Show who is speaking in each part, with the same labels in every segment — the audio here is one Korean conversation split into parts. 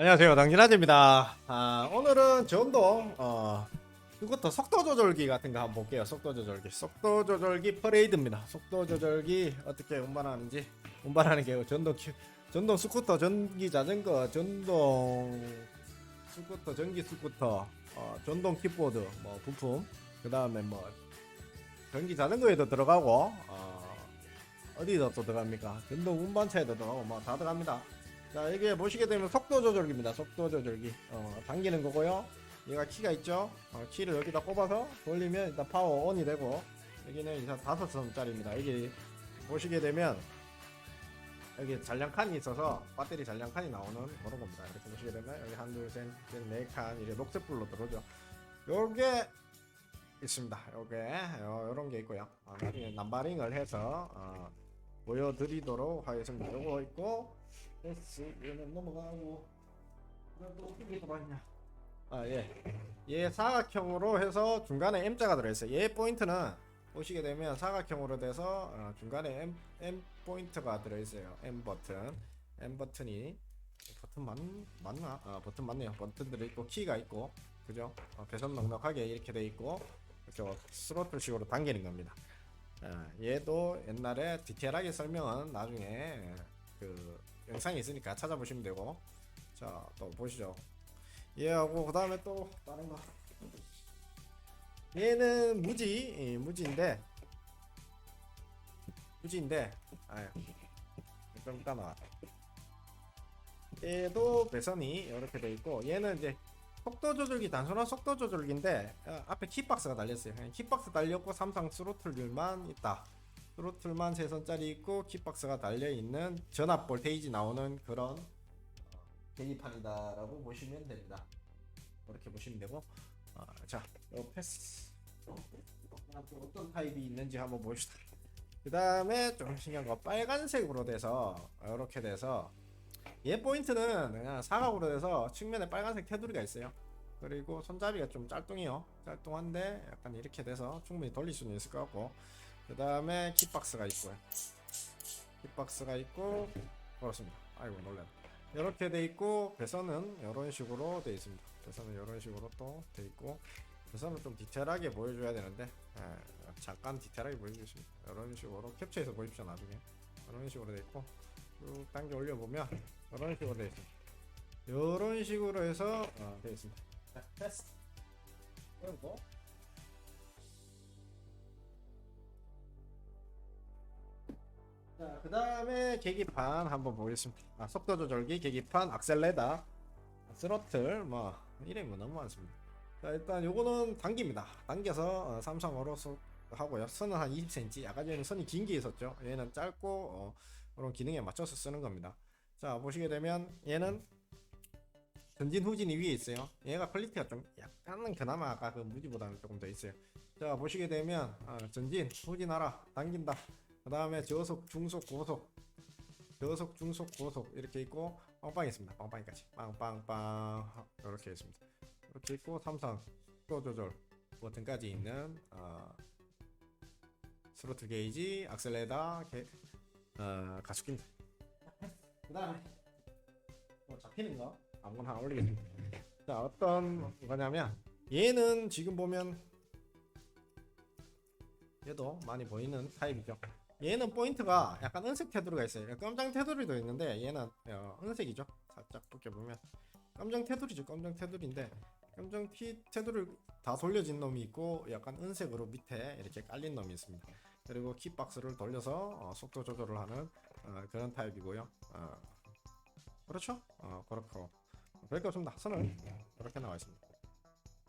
Speaker 1: 안녕하세요. 당진아재입니다. 아, 오늘은 전동 어, 이것도 속도 조절기 같은 거 한번 볼게요. 속도 조절기. 속도 조절기 퍼레이드입니다. 속도 조절기 어떻게 운반하는지. 운반하는 게 전동 키, 전동 스쿠터 전기 자전거 전동 스쿠터 전기 스쿠터 어, 전동 킥보드 뭐 부품. 그 다음에 뭐 전기 자전거에도 들어가고 어, 어디다 또 들어갑니까? 전동 운반차에도 들어가고 뭐 다 들어갑니다 자 이게 보시게 되면 속도 조절기입니다. 속도 조절기. 어, 당기는 거고요. 얘가 키가 있죠? 어, 키를 여기다 꼽아서 돌리면 일단 파워 온이 되고 여기는 이제 다섯 선짜리입니다. 이게 보시게 되면 여기 잔량칸이 있어서 배터리 잔량칸이 나오는 그런 겁니다. 이렇게 보시게 되면 여기 한둘셋넷네칸 이제 녹색불로 들어오죠. 요게 있습니다. 요게 요, 요런 게 있고요. 어, 나중에 남바링을 해서 어, 보여드리도록 하겠습니다. 요거 있고 됐어 얘는 넘어가고. 그다음 또 어떤 게 들어있냐? 아 예. 얘 사각형으로 해서 중간에 M자가 들어있어요. 얘 포인트는 보시게 되면 사각형으로 돼서 어, 중간에 M, M 포인트가 들어있어요. M 버튼. M 버튼이 버튼 맞, 맞나? 아 버튼 맞네요. 버튼들이 있고 키가 있고. 그죠? 어, 배선 넉넉하게 이렇게 돼 있고 이렇게 스로틀식으로 당기는 겁니다. 아, 얘도 옛날에 디테일하게 설명은 나중에 그 영상이 있으니까 찾아보시면 되고. 자 또 보시죠. 얘하고 그 다음에 또 다른 거. 얘는 무지 예, 무지인데 무지인데 아유 좀 나와. 얘도 배선이 이렇게 돼 있고 얘는 이제 속도 조절기 단순한 속도 조절기인데 어, 앞에 키박스가 달렸어요. 키박스 달렸고 삼성 스로틀들만 있다 스로틀만 3선짜리 있고 키박스가 달려있는 전압 볼테이지 나오는 그런 어, 계기판이다 라고 보시면 됩니다. 그렇게 보시면 되고 어, 자, 요 패스. 어떤 타입이 있는지 한번 봅시다. 그 다음에 좀 신기한 거 빨간색으로 돼서 이렇게 돼서 얘 포인트는 그냥 사각으로 돼서 측면에 빨간색 테두리가 있어요. 그리고 손잡이가 좀 짤뚱해요. 짤뚱한데 약간 이렇게 돼서 충분히 돌릴 수는 있을 것 같고 그 다음에 킥박스가 있고요. 킥박스가 있고 그렇습니다. 아이고 놀래 이렇게 돼 있고 배선은 이런 식으로 돼 있습니다. 배선은 이런 식으로 또 돼 있고 배선은 좀 디테일하게 보여줘야 되는데 에, 잠깐 디테일하게 보여주겠습니다 이런 식으로 캡처해서 보십시오 나중에. 이런 식으로 돼 있고 쭉 당겨 올려보면 이런 식으로 돼 있습니다. 이런 식으로 해서 어, 돼 있습니다. 자 패스 그리고 자, 그 다음에 계기판 한번 보겠습니다. 아, 속도 조절기, 계기판, 악셀레다, 스로틀, 뭐, 이름이 뭐 너무 많습니다. 자, 일단 요거는 단기입니다. 당겨서 어, 삼성어로 소- 하고요. 선은 한 20cm, 아까 전에 선이 긴 게 있었죠. 얘는 짧고, 어, 그런 기능에 맞춰서 쓰는 겁니다. 자, 보시게 되면 얘는 전진 후진이 위에 있어요. 얘가 퀄리티가 좀 약간은 그나마 아까 그 무지보다는 조금 더 있어요. 자, 보시게 되면 어, 전진, 후진하라, 당긴다. 그 다음에 저속, 중속, 고속 저속, 중속, 고속 이렇게 있고 빵빵 있습니다. 빵빵이까지 빵빵빵 이렇게 있습니다. 이렇게 있고 삼성 속도 조절 버튼까지 있는 어, 스로틀 게이지, 악셀레다, 게, 어, 가속기입니다. 그 다음에 뭐 잡히는 거 아무거나 올리겠습니다. 자 어떤 거냐면 얘는 지금 보면 얘도 많이 보이는 타입이죠. 얘는 포인트가 약간 은색 테두리가 있어요. 검정 테두리도 있는데 얘는 어, 은색이죠. 살짝 벗겨보면 검정 테두리죠. 검정 테두리인데 검정 티 테두리 다 돌려진 놈이 있고 약간 은색으로 밑에 이렇게 깔린 놈이 있습니다. 그리고 키박스를 돌려서 어, 속도 조절을 하는 어, 그런 타입이고요. 어, 그렇죠? 어, 그렇고 별게 없습니다. 선은 이렇게 나와 있습니다.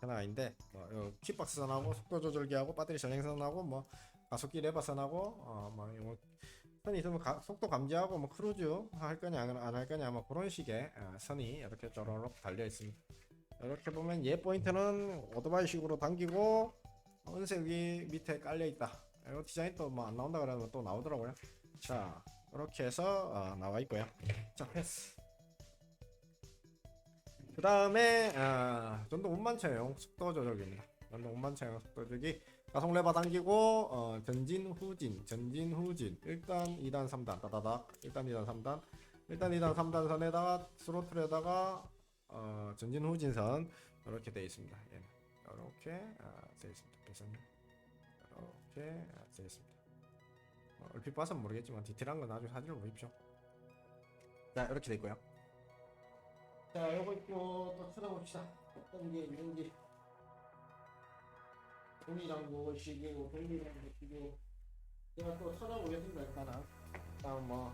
Speaker 1: 나와 있는데 어, 요 키박스 선하고 속도 조절기하고 배터리 전행 선하고 뭐 가속기 레버 선하고 어뭐 뭐 선이 있으면 가, 속도 감지하고 뭐 크루즈 할 거냐 안 할 거냐 뭐 그런 식의 어, 선이 이렇게 쪼르륵 달려 있습니다. 이렇게 보면 얘 포인트는 오토바이식으로 당기고 은색이 밑에 깔려 있다. 이거 디자인 또 뭐 안 나온다 그러면 또 나오더라고요. 자 이렇게 해서 어, 나와 있고요. 자 패스. 그 다음에 어, 전동 운반차용 속도 조절기입니다. 전동 운반차용 속도 조절기 가속 레버 당기고 어, 전진 후진 전진 후진 1단 2단 3단 따다닥 1단 2단 3단 1단 2단 3단 선에다가 스로틀에다가 어, 전진 후진선 이렇게 되어 있습니다. 얘는 이렇게 아, 되어 있습니다. 배선 이렇게 아, 되어 있습니다. 어, 얼핏 봐서는 모르겠지만 디테일한 건 나중에 사진을 보십시오. 자 이렇게 돼 있고요. 자 요거 있고 또 찾아봅시다. 어떤 게 있는지. 동이랑 무엇이고 동이랑 무엇이고. 제가 또 찾아보겠습니다 일단은 일단 뭐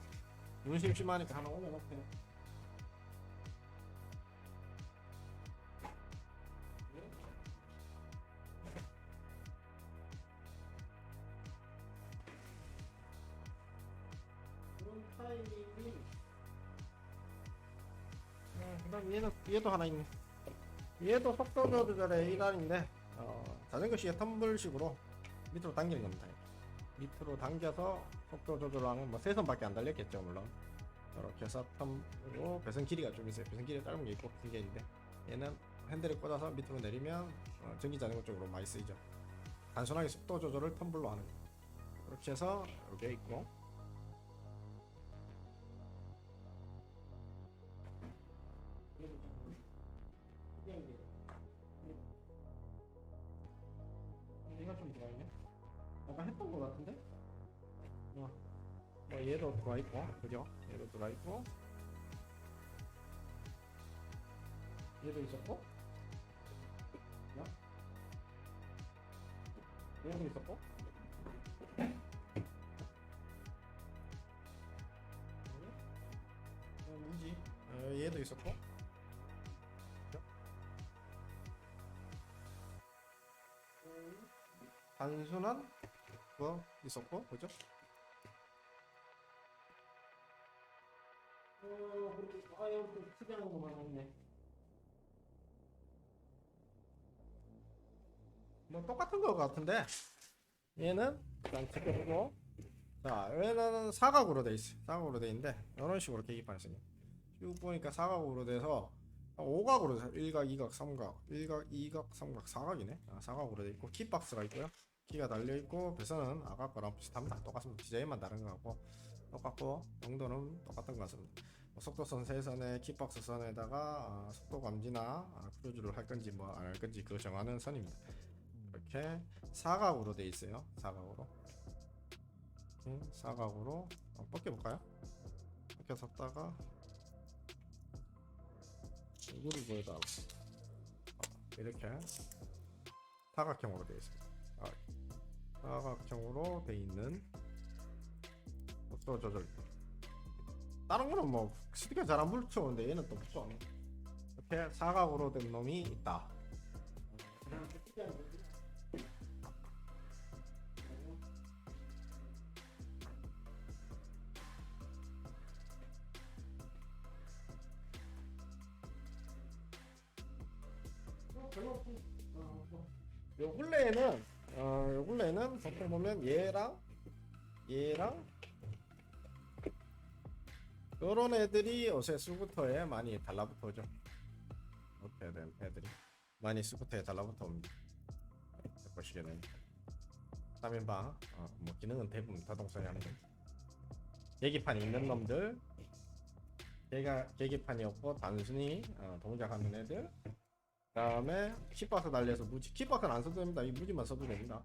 Speaker 1: 눈심 심하니까 하나 올려놓게요 그다음 얘는 얘도 하나 있네. 얘도 속도 조절의 일환인데 어, 자전거 시계 텀블식으로 밑으로 당기는 겁니다. 밑으로 당겨서 속도 조절하는 뭐 세선밖에 안 달렸겠죠 물론 이렇게 해서 텀으로 배선 길이가 좀 있어요. 배선 길이 짧은 게 있고 긴 게 있는데 얘는 핸들에 꽂아서 밑으로 내리면 어, 전기 자전거 쪽으로 많이 쓰이죠. 단순하게 속도 조절을 텀블로 하는 거. 이렇게 해서 이렇게 있고 있고, 그죠? 얘도 있고, 얘도 있었고, 야? 얘도 있었고, 어, 뭐지? 어, 얘도 있었고, 단순한 거 있었고 그죠? 특이한 거만 있네. 뭐 똑같은 거 같은데 얘는 일단 체크해보고 자 얘는 사각으로 돼 있어 사각으로 돼 있는데 이런 식으로 계기판이 있어요 쭉 보니까 사각으로 돼서 오각으로 돼서 1각, 2각, 3각, 1각, 2각, 3각, 4각이네. 아, 사각으로 돼 있고 키박스가 있고요. 키가 달려 있고 배선은 아까 거랑 비슷합니다. 똑같습니다. 디자인만 다른 거 같고 똑같고 용도는 똑같은 것 같습니다. 뭐 속도선 세선에 키박스 선에다가 아, 속도 감지나 아, 크루즈를 할 건지 뭐 안 할 건지 그 정하는 선입니다. 이렇게 사각으로 돼 있어요. 사각으로. 이렇게 사각으로 어, 벗겨볼까요? 벗겨 섰다가 이거를 보여달라. 이렇게 사각형으로 되어 있습니다. 아, 사각형으로 되어 있는 속도 조절. 다른 거는 뭐 스티커 잘안 붙여오는데 얘는 또 붙여. 이렇게 사각으로 된 놈이 있다. 요 근래에는 어, 요 근래에는 보통 보면 얘랑 얘랑 요런 애들이 요새 스쿠터에 많이 달라붙어죠. 이렇게 된 애들이? 많이 스쿠터에 달라붙어 옵니다. 보시게는. 3인방 어, 뭐 기능은 대부분 자동차에 하는 거죠. 계기판이 있는 놈들. 걔가 계기판이 없고 단순히 어, 동작하는 애들. 다음에 키박스 달려서 무지 키박스는 안 써도 됩니다. 이 무지만 써도 됩니다.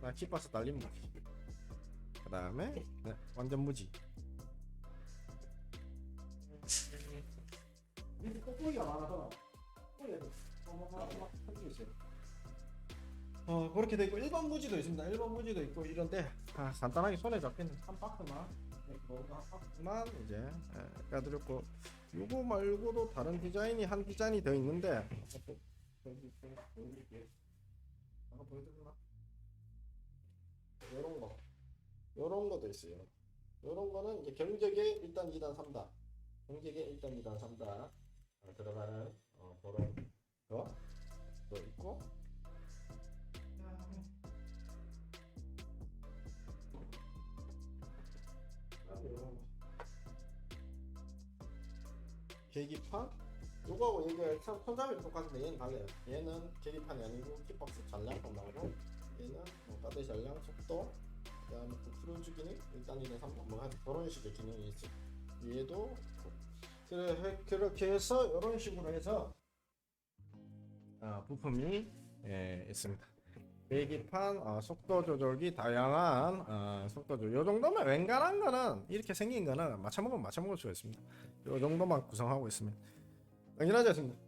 Speaker 1: 나 키박스 달린 무지. 그 다음에 네, 완전 무지 밑에 뽁뽁이가 많아서 어 그렇게 돼 있고 일반 무지도 있습니다. 일반 무지도 있고 이런데 아, 간단하게 손에 잡히는 한 박스만 네, 그거 한 박스만 이제 예, 까드렸고 요거 말고도 다른 디자인이 한 디자인이 더 있는데? 요런 거. 요런 거도 있어요. 요런 거는 이제 경적에 1단 2단 3단. 경적에 1단 2단 3단 어, 들어가는 어, 그런 거도 있고. 계기판? 요거하고 얘가 참 손잡이는 똑같은데 얘는 달라요. 얘는 계기판이 아니고 킥박스 잔량판 나오고. 얘는 뭐 배터리 잔량 속도 그 다음에 또 크루즈 기능? 일단 이런 3번 뭐 그런 식의 기능이 있지. 얘도 그래, 그렇게 해서 이런 식으로 해서 아, 부품이 예, 있습니다. 계기판, 어, 속도 조절기, 다양한 어, 속도 조절. 요 정도면 웬간한 거는 이렇게 생긴 거는 맞춰먹으면 맞춰먹을 수가 있습니다. 요 정도만 구성하고 있습니다. 당연하지 않습니까?